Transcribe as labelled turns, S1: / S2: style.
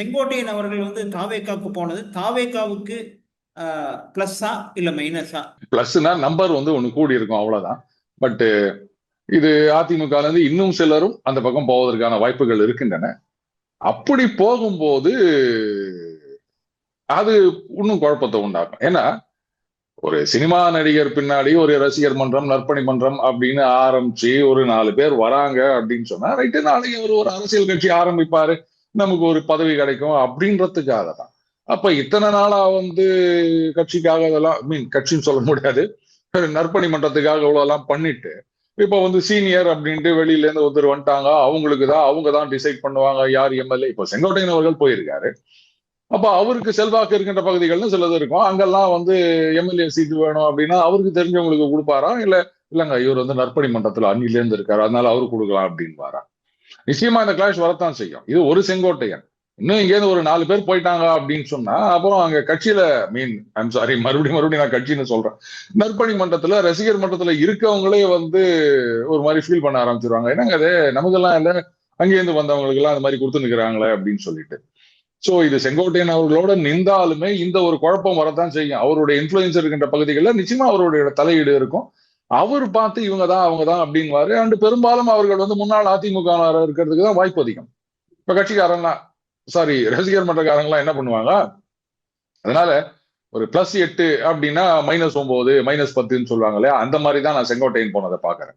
S1: செங்கோட்டையன் அவர்கள் வந்து தாவேக்காவுக்கு போனது. தாவேக்காவுக்கு பிளஸ்ஸா இல்ல மைனஸா
S2: பிளஸ்னா நம்பர் வந்து ஒண்ணு கூடி இருக்கும் அவ்வளவுதான். பட் இது அதிமுக இருந்து இன்னும் சிலரும் அந்த பக்கம் போவதற்கான வாய்ப்புகள் இருக்கின்றன. அப்படி போகும்போது அது இன்னும் குழப்பத்தை உண்டாக்கும். ஏன்னா ஒரு சினிமா நடிகர் பின்னாடி ஒரு ரசிகர் மன்றம் நற்பணி மன்றம் அப்படின்னு ஆரம்பிச்சு ஒரு நாலு பேர் வராங்க அப்படின்னு சொன்னா ரைட்டு நாளைக்கு ஒரு ஒரு அரசியல் கட்சி ஆரம்பிப்பாரு. நமக்கு ஒரு பதவி கிடைக்கும் அப்படின்றதுக்காக தான். அப்ப இத்தனை நாளா வந்து கட்சிக்காக இதெல்லாம் மீன் கட்சின்னு சொல்ல முடியாது. நற்பணி மன்றத்துக்காக இவ்வளவு எல்லாம் பண்ணிட்டு இப்ப வந்து சீனியர் அப்படின்ட்டு வெளியில இருந்து ஒருத்தர் வந்துட்டாங்க அவங்களுக்கு தான் அவங்க தான் டிசைட் பண்ணுவாங்க யார் எம்எல்ஏ இப்போ செங்கோட்டையன் அவர்கள் போயிருக்காரு. அப்ப அவருக்கு செல்வாக்கு இருக்கின்ற பகுதிகள்னு சிலது இருக்கும். அங்கெல்லாம் வந்து எம்எல்ஏ சீட்டு வேணும் அப்படின்னா அவருக்கு தெரிஞ்சவங்களுக்கு கொடுப்பாரா? இல்ல இல்லங்க இவர் வந்து நற்பணி மன்றத்துல அன்னில இருந்து இருக்காரு. அதனால அவரு கொடுக்கலாம் அப்படின்னு நிச்சயமா இந்த கிளாஷ் வரத்தான் செய்யும். இது ஒரு செங்கோட்டையன். இன்னும் இங்கேருந்து ஒரு நாலு பேர் போயிட்டாங்க அப்படின்னு சொன்னா அப்புறம் அங்க கட்சியில மீன் ஐம் சாரி மறுபடியும் மறுபடியும் நான் கட்சின்னு சொல்றேன். நற்பணி மன்றத்துல ரசிகர் மன்றத்துல இருக்கவங்களே வந்து ஒரு மாதிரி ஃபீல் பண்ண ஆரம்பிச்சிருவாங்க. என்னங்க அது நமக்கெல்லாம் இல்ல அங்கேருந்து வந்தவங்களுக்கு எல்லாம் அந்த மாதிரி கொடுத்து நிக்கிறாங்களே அப்படின்னு சொல்லிட்டு. சோ இது செங்கோட்டையன் அவர்களோட நின்றாலுமே இந்த ஒரு குழப்பம் வரத்தான் செய்யும். அவருடைய இன்ஃபுளுசர் இருக்கின்ற பகுதிகளில் நிச்சயமா அவருடைய தலையீடு இருக்கும். அவர் பார்த்து இவங்க தான் அவங்க தான் அப்படிங்குவாரு. அண்டு பெரும்பாலும் அவர்கள் வந்து முன்னாள் அதிமுக இருக்கிறதுக்கு தான் வாய்ப்பு அதிகம். இப்ப கட்சிக்காரன்லாம் சாரி ரசிகர் மன்றக்காரங்களாம் என்ன பண்ணுவாங்க? அதனால ஒரு பிளஸ் எட்டு அப்படின்னா மைனஸ் ஒன்பது மைனஸ் பத்துன்னு சொல்லுவாங்க இல்லையா? அந்த மாதிரி தான் நான் செங்கோட்டையன் போனதை பாக்குறேன்